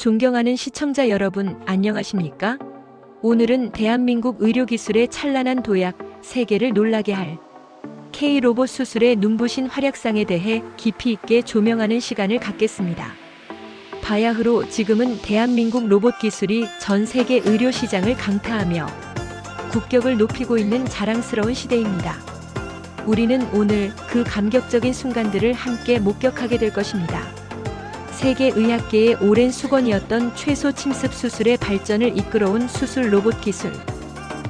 존경하는 시청자 여러분, 안녕하십니까? 오늘은 대한민국 의료기술의 찬란한 도약, 세계를 놀라게 할 K-로봇 수술의 눈부신 활약상에 대해 깊이 있게 조명하는 시간을 갖겠습니다. 바야흐로 지금은 대한민국 로봇 기술이 전 세계 의료 시장을 강타하며 국격을 높이고 있는 자랑스러운 시대입니다. 우리는 오늘 그 감격적인 순간들을 함께 목격하게 될 것입니다. 세계 의학계의 오랜 수건이었던 최소 침습 수술의 발전을 이끌어온 수술 로봇 기술.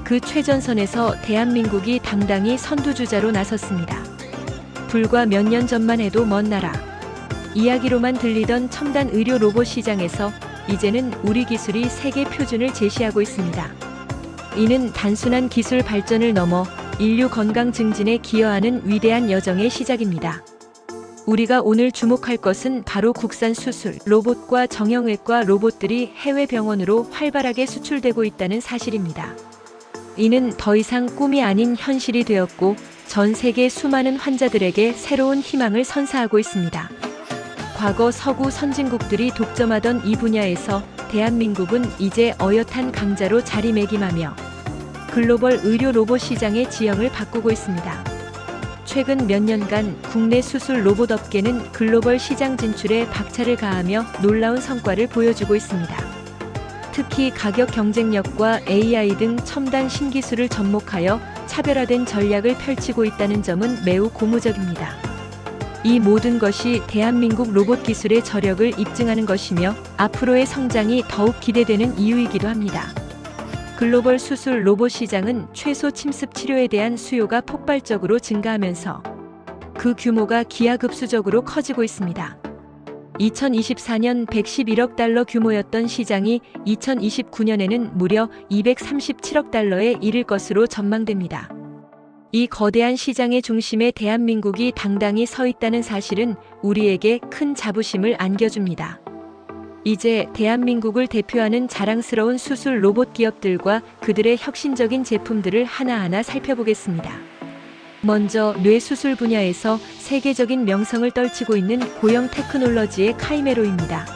그 최전선에서 대한민국이 당당히 선두주자로 나섰습니다. 불과 몇 년 전만 해도 먼 나라. 이야기로만 들리던 첨단 의료 로봇 시장에서 이제는 우리 기술이 세계 표준을 제시하고 있습니다. 이는 단순한 기술 발전을 넘어 인류 건강 증진에 기여하는 위대한 여정의 시작입니다. 우리가 오늘 주목할 것은 바로 국산 수술, 로봇과 정형외과 로봇들이 해외 병원으로 활발하게 수출되고 있다는 사실입니다. 이는 더 이상 꿈이 아닌 현실이 되었고 전 세계 수많은 환자들에게 새로운 희망을 선사하고 있습니다. 과거 서구 선진국들이 독점하던 이 분야에서 대한민국은 이제 어엿한 강자로 자리매김하며 글로벌 의료 로봇 시장의 지형을 바꾸고 있습니다. 최근 몇 년간 국내 수술 로봇 업계는 글로벌 시장 진출에 박차를 가하며 놀라운 성과를 보여주고 있습니다. 특히 가격 경쟁력과 AI 등 첨단 신기술을 접목하여 차별화된 전략을 펼치고 있다는 점은 매우 고무적입니다. 이 모든 것이 대한민국 로봇 기술의 저력을 입증하는 것이며 앞으로의 성장이 더욱 기대되는 이유이기도 합니다. 글로벌 수술 로봇 시장은 최소 침습 치료에 대한 수요가 폭발적으로 증가하면서 그 규모가 기하급수적으로 커지고 있습니다. 2024년 111억 달러 규모였던 시장이 2029년에는 무려 237억 달러에 이를 것으로 전망됩니다. 이 거대한 시장의 중심에 대한민국이 당당히 서 있다는 사실은 우리에게 큰 자부심을 안겨줍니다. 이제 대한민국을 대표하는 자랑스러운 수술 로봇 기업들과 그들의 혁신적인 제품들을 하나하나 살펴보겠습니다. 먼저 뇌수술 분야에서 세계적인 명성을 떨치고 있는 고형 테크놀러지의 카이메로입니다.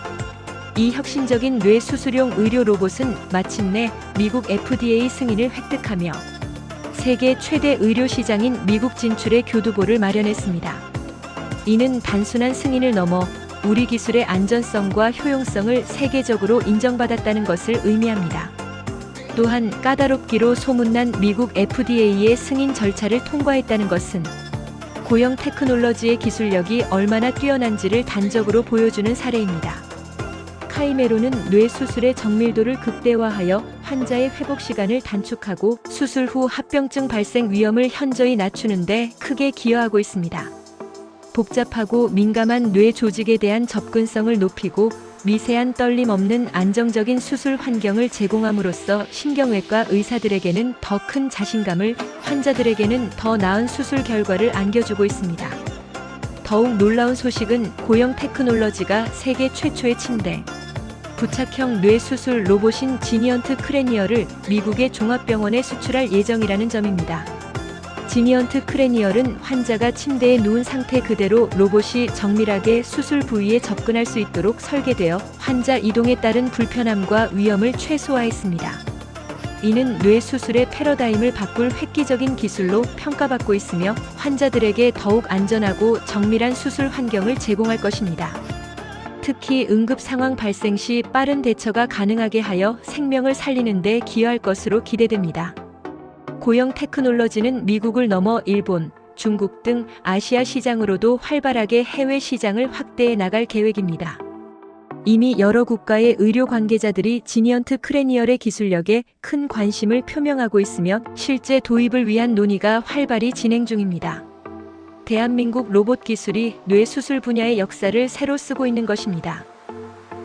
이 혁신적인 뇌수술용 의료 로봇은 마침내 미국 FDA 승인을 획득하며 세계 최대 의료 시장인 미국 진출의 교두보를 마련했습니다. 이는 단순한 승인을 넘어 우리 기술의 안전성과 효용성을 세계적으로 인정받았다는 것을 의미합니다. 또한 까다롭기로 소문난 미국 FDA의 승인 절차를 통과했다는 것은 고형 테크놀러지의 기술력이 얼마나 뛰어난지를 단적으로 보여주는 사례입니다. 카이메로는 뇌 수술의 정밀도를 극대화하여 환자의 회복 시간을 단축하고 수술 후 합병증 발생 위험을 현저히 낮추는데 크게 기여하고 있습니다. 복잡하고 민감한 뇌 조직에 대한 접근성을 높이고 미세한 떨림 없는 안정적인 수술 환경을 제공함으로써 신경외과 의사들에게는 더 큰 자신감을, 환자들에게는 더 나은 수술 결과를 안겨주고 있습니다. 더욱 놀라운 소식은 고형 테크놀러지가 세계 최초의 침대, 부착형 뇌 수술 로봇인 지니언트 크레니어를 미국의 종합병원에 수출할 예정이라는 점입니다. 지니언트 크레니얼은 환자가 침대에 누운 상태 그대로 로봇이 정밀하게 수술 부위에 접근할 수 있도록 설계되어 환자 이동에 따른 불편함과 위험을 최소화했습니다. 이는 뇌 수술의 패러다임을 바꿀 획기적인 기술로 평가받고 있으며 환자들에게 더욱 안전하고 정밀한 수술 환경을 제공할 것입니다. 특히 응급 상황 발생 시 빠른 대처가 가능하게 하여 생명을 살리는 데 기여할 것으로 기대됩니다. 고형 테크놀러지는 미국을 넘어 일본, 중국 등 아시아 시장으로도 활발하게 해외 시장을 확대해 나갈 계획입니다. 이미 여러 국가의 의료 관계자들이 지니언트 크레니얼의 기술력에 큰 관심을 표명하고 있으며 실제 도입을 위한 논의가 활발히 진행 중입니다. 대한민국 로봇 기술이 뇌 수술 분야의 역사를 새로 쓰고 있는 것입니다.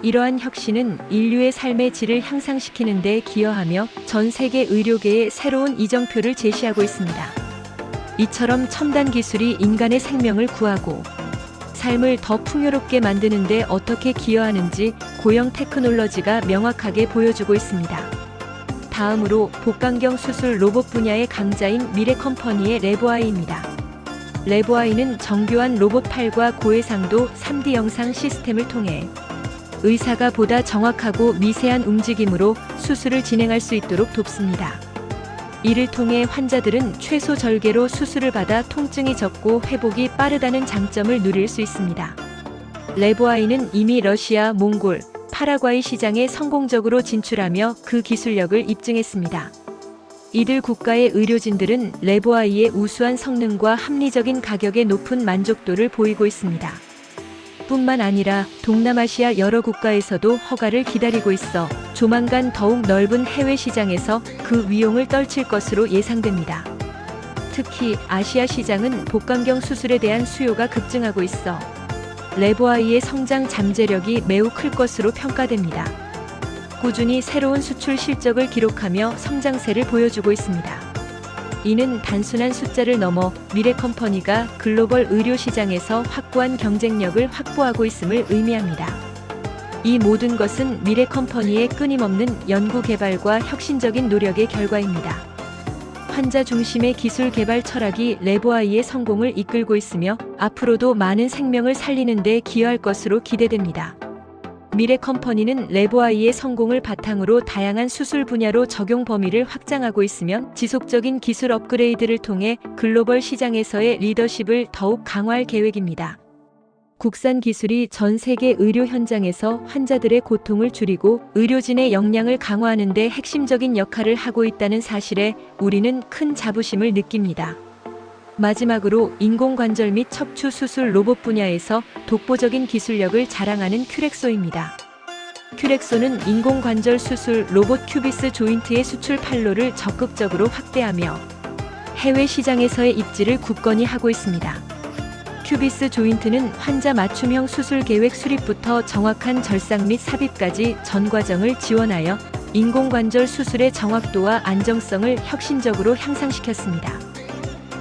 이러한 혁신은 인류의 삶의 질을 향상시키는 데 기여하며 전 세계 의료계에 새로운 이정표를 제시하고 있습니다. 이처럼 첨단 기술이 인간의 생명을 구하고 삶을 더 풍요롭게 만드는 데 어떻게 기여하는지 고형 테크놀러지가 명확하게 보여주고 있습니다. 다음으로 복강경 수술 로봇 분야의 강자인 미래 컴퍼니의 레보아이입니다. 레보아이는 정교한 로봇 팔과 고해상도 3D 영상 시스템을 통해 의사가 보다 정확하고 미세한 움직임으로 수술을 진행할 수 있도록 돕습니다. 이를 통해 환자들은 최소 절개로 수술을 받아 통증이 적고 회복이 빠르다는 장점을 누릴 수 있습니다. 레보아이는 이미 러시아, 몽골, 파라과이 시장에 성공적으로 진출하며 그 기술력을 입증했습니다. 이들 국가의 의료진들은 레보아이의 우수한 성능과 합리적인 가격의 높은 만족도를 보이고 있습니다. 뿐만 아니라 동남아시아 여러 국가에서도 허가를 기다리고 있어 조만간 더욱 넓은 해외 시장에서 그 위용을 떨칠 것으로 예상됩니다. 특히 아시아 시장은 복강경 수술에 대한 수요가 급증하고 있어 레보아이의 성장 잠재력이 매우 클 것으로 평가됩니다. 꾸준히 새로운 수출 실적을 기록하며 성장세를 보여주고 있습니다. 이는 단순한 숫자를 넘어 미래 컴퍼니가 글로벌 의료 시장에서 확고한 경쟁력을 확보하고 있음을 의미합니다. 이 모든 것은 미래 컴퍼니의 끊임없는 연구 개발과 혁신적인 노력의 결과입니다. 환자 중심의 기술 개발 철학이 레보아이의 성공을 이끌고 있으며 앞으로도 많은 생명을 살리는 데 기여할 것으로 기대됩니다. 미래 컴퍼니는 레보아이의 성공을 바탕으로 다양한 수술 분야로 적용 범위를 확장하고 있으며 지속적인 기술 업그레이드를 통해 글로벌 시장에서의 리더십을 더욱 강화할 계획입니다. 국산 기술이 전 세계 의료 현장에서 환자들의 고통을 줄이고 의료진의 역량을 강화하는 데 핵심적인 역할을 하고 있다는 사실에 우리는 큰 자부심을 느낍니다. 마지막으로 인공관절 및 척추 수술 로봇 분야에서 독보적인 기술력을 자랑하는 큐렉소입니다. 큐렉소는 인공관절 수술 로봇 큐비스 조인트의 수출 판로를 적극적으로 확대하며 해외 시장에서의 입지를 굳건히 하고 있습니다. 큐비스 조인트는 환자 맞춤형 수술 계획 수립부터 정확한 절삭 및 삽입까지 전 과정을 지원하여 인공관절 수술의 정확도와 안정성을 혁신적으로 향상시켰습니다.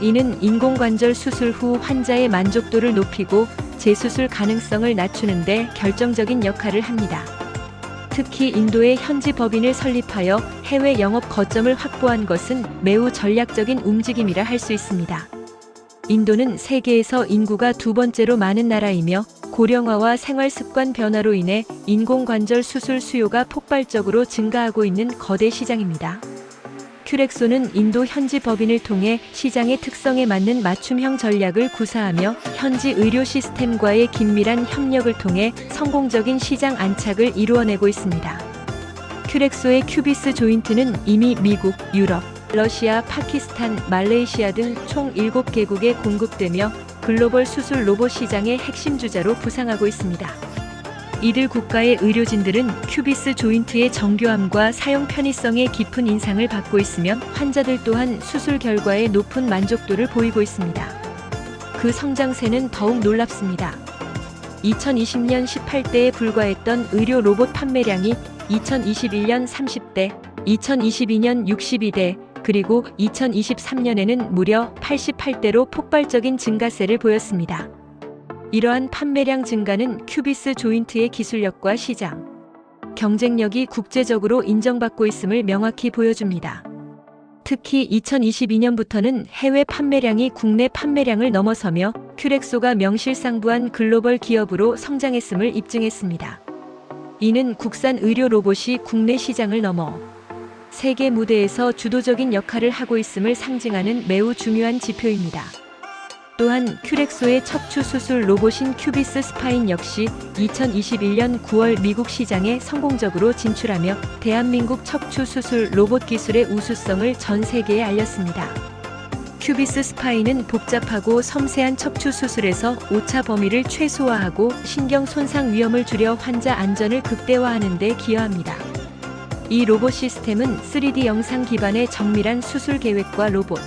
이는 인공관절 수술 후 환자의 만족도를 높이고 재수술 가능성을 낮추는데 결정적인 역할을 합니다. 특히 인도의 현지 법인을 설립하여 해외 영업 거점을 확보한 것은 매우 전략적인 움직임이라 할 수 있습니다. 인도는 세계에서 인구가 두 번째로 많은 나라이며 고령화와 생활 습관 변화로 인해 인공관절 수술 수요가 폭발적으로 증가하고 있는 거대 시장입니다. 큐렉소는 인도 현지 법인을 통해 시장의 특성에 맞는 맞춤형 전략을 구사하며 현지 의료 시스템과의 긴밀한 협력을 통해 성공적인 시장 안착을 이루어내고 있습니다. 큐렉소의 큐비스 조인트는 이미 미국, 유럽, 러시아, 파키스탄, 말레이시아 등 총 7개국에 공급되며 글로벌 수술 로봇 시장의 핵심 주자로 부상하고 있습니다. 이들 국가의 의료진들은 큐비스 조인트의 정교함과 사용 편의성에 깊은 인상을 받고 있으며 환자들 또한 수술 결과에 높은 만족도를 보이고 있습니다. 그 성장세는 더욱 놀랍습니다. 2020년 18대에 불과했던 의료 로봇 판매량이 2021년 30대, 2022년 62대, 그리고 2023년에는 무려 88대로 폭발적인 증가세를 보였습니다. 이러한 판매량 증가는 큐비스 조인트의 기술력과 시장, 경쟁력이 국제적으로 인정받고 있음을 명확히 보여줍니다. 특히 2022년부터는 해외 판매량이 국내 판매량을 넘어서며 큐렉소가 명실상부한 글로벌 기업으로 성장했음을 입증했습니다. 이는 국산 의료 로봇이 국내 시장을 넘어 세계 무대에서 주도적인 역할을 하고 있음을 상징하는 매우 중요한 지표입니다. 또한 큐렉소의 척추 수술 로봇인 큐비스 스파인 역시 2021년 9월 미국 시장에 성공적으로 진출하며 대한민국 척추 수술 로봇 기술의 우수성을 전 세계에 알렸습니다. 큐비스 스파인은 복잡하고 섬세한 척추 수술에서 오차 범위를 최소화하고 신경 손상 위험을 줄여 환자 안전을 극대화하는 데 기여합니다. 이 로봇 시스템은 3D 영상 기반의 정밀한 수술 계획과 로봇,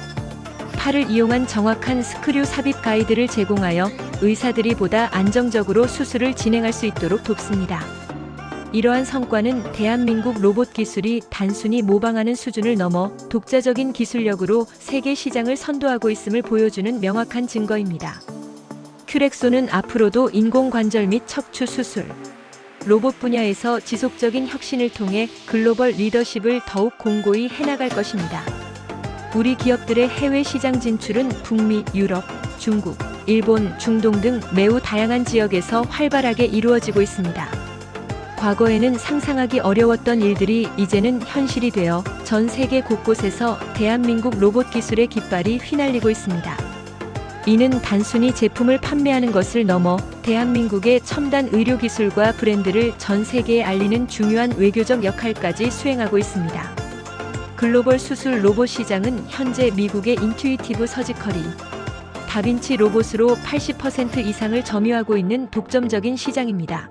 팔을 이용한 정확한 스크류 삽입 가이드를 제공하여 의사들이 보다 안정적으로 수술을 진행할 수 있도록 돕습니다. 이러한 성과는 대한민국 로봇 기술이 단순히 모방하는 수준을 넘어 독자적인 기술력으로 세계 시장을 선도하고 있음을 보여주는 명확한 증거입니다. 큐렉소는 앞으로도 인공관절 및 척추 수술, 로봇 분야에서 지속적인 혁신을 통해 글로벌 리더십을 더욱 공고히 해나갈 것입니다. 우리 기업들의 해외 시장 진출은 북미, 유럽, 중국, 일본, 중동 등 매우 다양한 지역에서 활발하게 이루어지고 있습니다. 과거에는 상상하기 어려웠던 일들이 이제는 현실이 되어 전 세계 곳곳에서 대한민국 로봇 기술의 깃발이 휘날리고 있습니다. 이는 단순히 제품을 판매하는 것을 넘어 대한민국의 첨단 의료 기술과 브랜드를 전 세계에 알리는 중요한 외교적 역할까지 수행하고 있습니다. 글로벌 수술 로봇 시장은 현재 미국의 인투이티브 서지컬이 다빈치 로봇으로 80% 이상을 점유하고 있는 독점적인 시장입니다.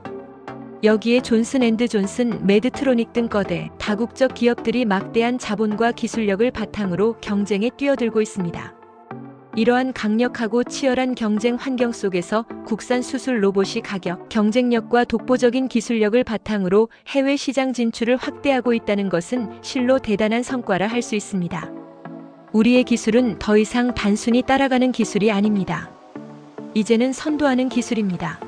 여기에 존슨 앤드 존슨, 매드트로닉 등 거대 다국적 기업들이 막대한 자본과 기술력을 바탕으로 경쟁에 뛰어들고 있습니다. 이러한 강력하고 치열한 경쟁 환경 속에서 국산 수술 로봇이 가격, 경쟁력과 독보적인 기술력을 바탕으로 해외 시장 진출을 확대하고 있다는 것은 실로 대단한 성과라 할 수 있습니다. 우리의 기술은 더 이상 단순히 따라가는 기술이 아닙니다. 이제는 선도하는 기술입니다.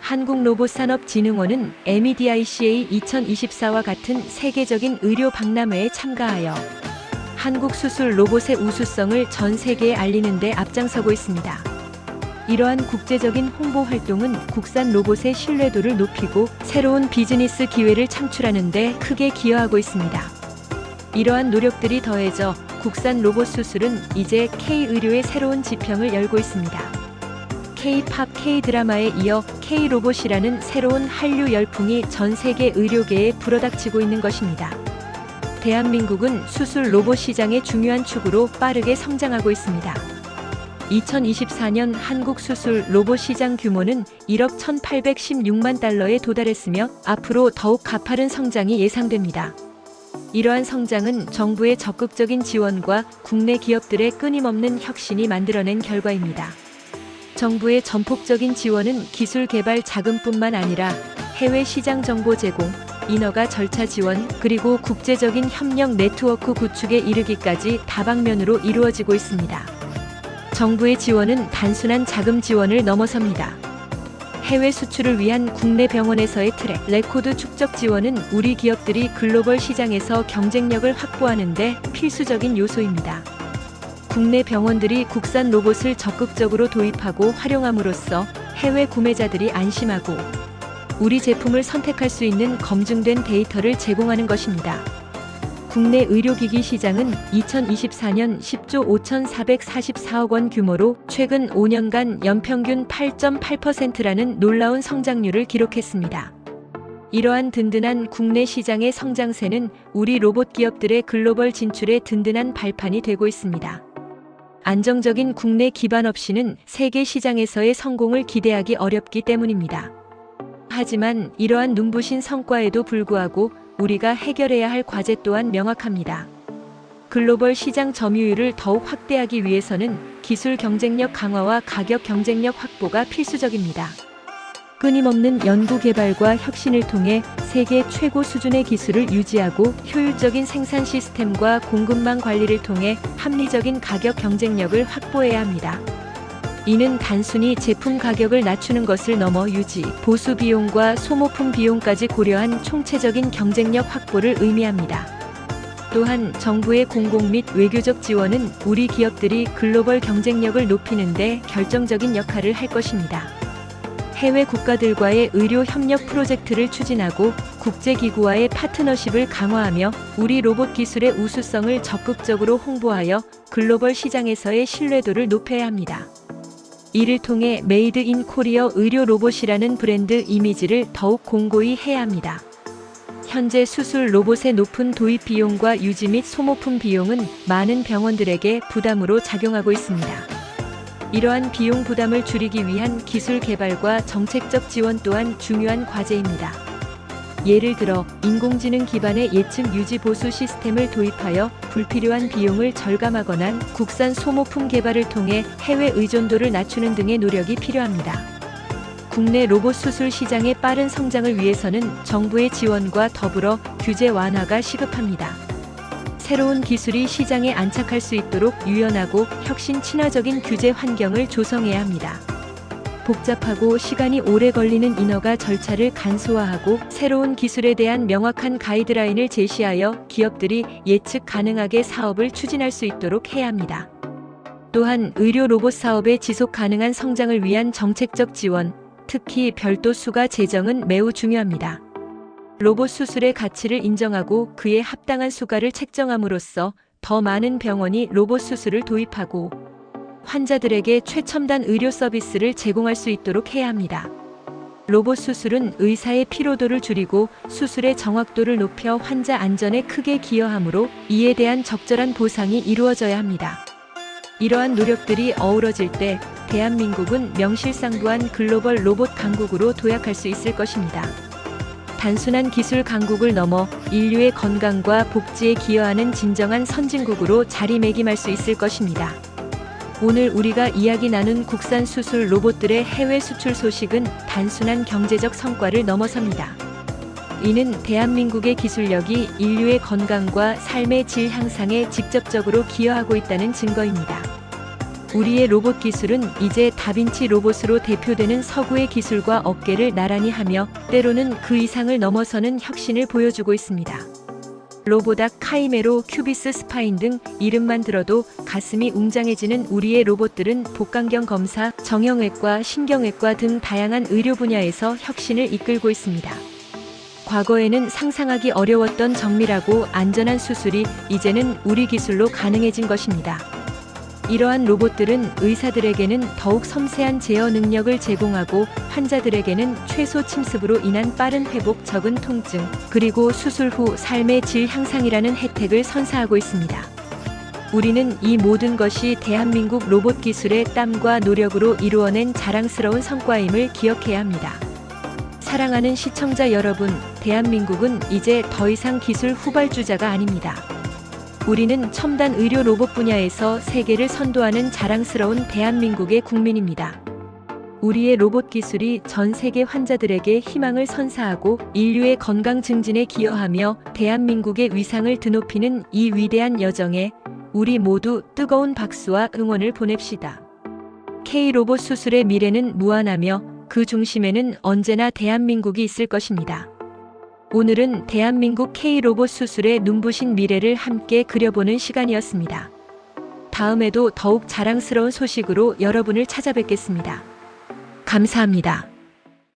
한국로봇산업진흥원은 MEDICA 2024와 같은 세계적인 의료 박람회에 참가하여 한국 수술 로봇의 우수성을 전 세계에 알리는 데 앞장서고 있습니다. 이러한 국제적인 홍보 활동은 국산 로봇의 신뢰도를 높이고 새로운 비즈니스 기회를 창출하는 데 크게 기여하고 있습니다. 이러한 노력들이 더해져 국산 로봇 수술은 이제 K-의료의 새로운 지평을 열고 있습니다. K-팝 K-드라마에 이어 K-로봇이라는 새로운 한류 열풍이 전 세계 의료계에 불어닥치고 있는 것입니다. 대한민국은 수술 로봇 시장의 중요한 축으로 빠르게 성장하고 있습니다. 2024년 한국 수술 로봇 시장 규모는 1억 1,816만 달러에 도달했으며 앞으로 더욱 가파른 성장이 예상됩니다. 이러한 성장은 정부의 적극적인 지원과 국내 기업들의 끊임없는 혁신이 만들어낸 결과입니다. 정부의 전폭적인 지원은 기술 개발 자금뿐만 아니라 해외 시장 정보 제공, 인허가 절차 지원, 그리고 국제적인 협력 네트워크 구축에 이르기까지 다방면으로 이루어지고 있습니다. 정부의 지원은 단순한 자금 지원을 넘어섭니다. 해외 수출을 위한 국내 병원에서의 트랙, 레코드 축적 지원은 우리 기업들이 글로벌 시장에서 경쟁력을 확보하는 데 필수적인 요소입니다. 국내 병원들이 국산 로봇을 적극적으로 도입하고 활용함으로써 해외 구매자들이 안심하고 우리 제품을 선택할 수 있는 검증된 데이터를 제공하는 것입니다. 국내 의료기기 시장은 2024년 10조 5,444억 원 규모로 최근 5년간 연평균 8.8%라는 놀라운 성장률을 기록했습니다. 이러한 든든한 국내 시장의 성장세는 우리 로봇 기업들의 글로벌 진출에 든든한 발판이 되고 있습니다. 안정적인 국내 기반 없이는 세계 시장에서의 성공을 기대하기 어렵기 때문입니다. 하지만 이러한 눈부신 성과에도 불구하고 우리가 해결해야 할 과제 또한 명확합니다. 글로벌 시장 점유율을 더욱 확대하기 위해서는 기술 경쟁력 강화와 가격 경쟁력 확보가 필수적입니다. 끊임없는 연구 개발과 혁신을 통해 세계 최고 수준의 기술을 유지하고 효율적인 생산 시스템과 공급망 관리를 통해 합리적인 가격 경쟁력을 확보해야 합니다. 이는 단순히 제품 가격을 낮추는 것을 넘어 유지, 보수 비용과 소모품 비용까지 고려한 총체적인 경쟁력 확보를 의미합니다. 또한 정부의 공공 및 외교적 지원은 우리 기업들이 글로벌 경쟁력을 높이는 데 결정적인 역할을 할 것입니다. 해외 국가들과의 의료 협력 프로젝트를 추진하고 국제기구와의 파트너십을 강화하며 우리 로봇 기술의 우수성을 적극적으로 홍보하여 글로벌 시장에서의 신뢰도를 높여야 합니다. 이를 통해 메이드 인 코리어 의료 로봇이라는 브랜드 이미지를 더욱 공고히 해야 합니다. 현재 수술 로봇의 높은 도입 비용과 유지 및 소모품 비용은 많은 병원들에게 부담으로 작용하고 있습니다. 이러한 비용 부담을 줄이기 위한 기술 개발과 정책적 지원 또한 중요한 과제입니다. 예를 들어 인공지능 기반의 예측 유지 보수 시스템을 도입하여 불필요한 비용을 절감하거나 국산 소모품 개발을 통해 해외 의존도를 낮추는 등의 노력이 필요합니다. 국내 로봇 수술 시장의 빠른 성장을 위해서는 정부의 지원과 더불어 규제 완화가 시급합니다. 새로운 기술이 시장에 안착할 수 있도록 유연하고 혁신 친화적인 규제 환경을 조성해야 합니다. 복잡하고 시간이 오래 걸리는 인허가 절차를 간소화하고 새로운 기술에 대한 명확한 가이드라인을 제시하여 기업들이 예측 가능하게 사업을 추진할 수 있도록 해야 합니다. 또한 의료 로봇 사업의 지속 가능한 성장을 위한 정책적 지원, 특히 별도 수가 재정은 매우 중요합니다. 로봇 수술의 가치를 인정하고 그에 합당한 수가를 책정함으로써 더 많은 병원이 로봇 수술을 도입하고 환자들에게 최첨단 의료 서비스를 제공할 수 있도록 해야 합니다. 로봇 수술은 의사의 피로도를 줄이고 수술의 정확도를 높여 환자 안전에 크게 기여하므로 이에 대한 적절한 보상이 이루어져야 합니다. 이러한 노력들이 어우러질 때 대한민국은 명실상부한 글로벌 로봇 강국으로 도약할 수 있을 것입니다. 단순한 기술 강국을 넘어 인류의 건강과 복지에 기여하는 진정한 선진국으로 자리매김할 수 있을 것입니다. 오늘 우리가 이야기 나눈 국산 수술 로봇들의 해외 수출 소식은 단순한 경제적 성과를 넘어섭니다. 이는 대한민국의 기술력이 인류의 건강과 삶의 질 향상에 직접적으로 기여하고 있다는 증거입니다. 우리의 로봇 기술은 이제 다빈치 로봇으로 대표되는 서구의 기술과 어깨를 나란히 하며 때로는 그 이상을 넘어서는 혁신을 보여주고 있습니다. 로보닥, 카이메로, 큐비스 스파인 등 이름만 들어도 가슴이 웅장해지는 우리의 로봇들은 복강경 검사, 정형외과, 신경외과 등 다양한 의료 분야에서 혁신을 이끌고 있습니다. 과거에는 상상하기 어려웠던 정밀하고 안전한 수술이 이제는 우리 기술로 가능해진 것입니다. 이러한 로봇들은 의사들에게는 더욱 섬세한 제어 능력을 제공하고 환자들에게는 최소 침습으로 인한 빠른 회복, 적은 통증, 그리고 수술 후 삶의 질 향상이라는 혜택을 선사하고 있습니다. 우리는 이 모든 것이 대한민국 로봇 기술의 땀과 노력으로 이루어낸 자랑스러운 성과임을 기억해야 합니다. 사랑하는 시청자 여러분, 대한민국은 이제 더 이상 기술 후발주자가 아닙니다. 우리는 첨단 의료 로봇 분야에서 세계를 선도하는 자랑스러운 대한민국의 국민입니다. 우리의 로봇 기술이 전 세계 환자들에게 희망을 선사하고 인류의 건강 증진에 기여하며 대한민국의 위상을 드높이는 이 위대한 여정에 우리 모두 뜨거운 박수와 응원을 보냅시다. K 로봇 수술의 미래는 무한하며 그 중심에는 언제나 대한민국이 있을 것입니다. 오늘은 대한민국 K-로봇 수술의 눈부신 미래를 함께 그려보는 시간이었습니다. 다음에도 더욱 자랑스러운 소식으로 여러분을 찾아뵙겠습니다. 감사합니다.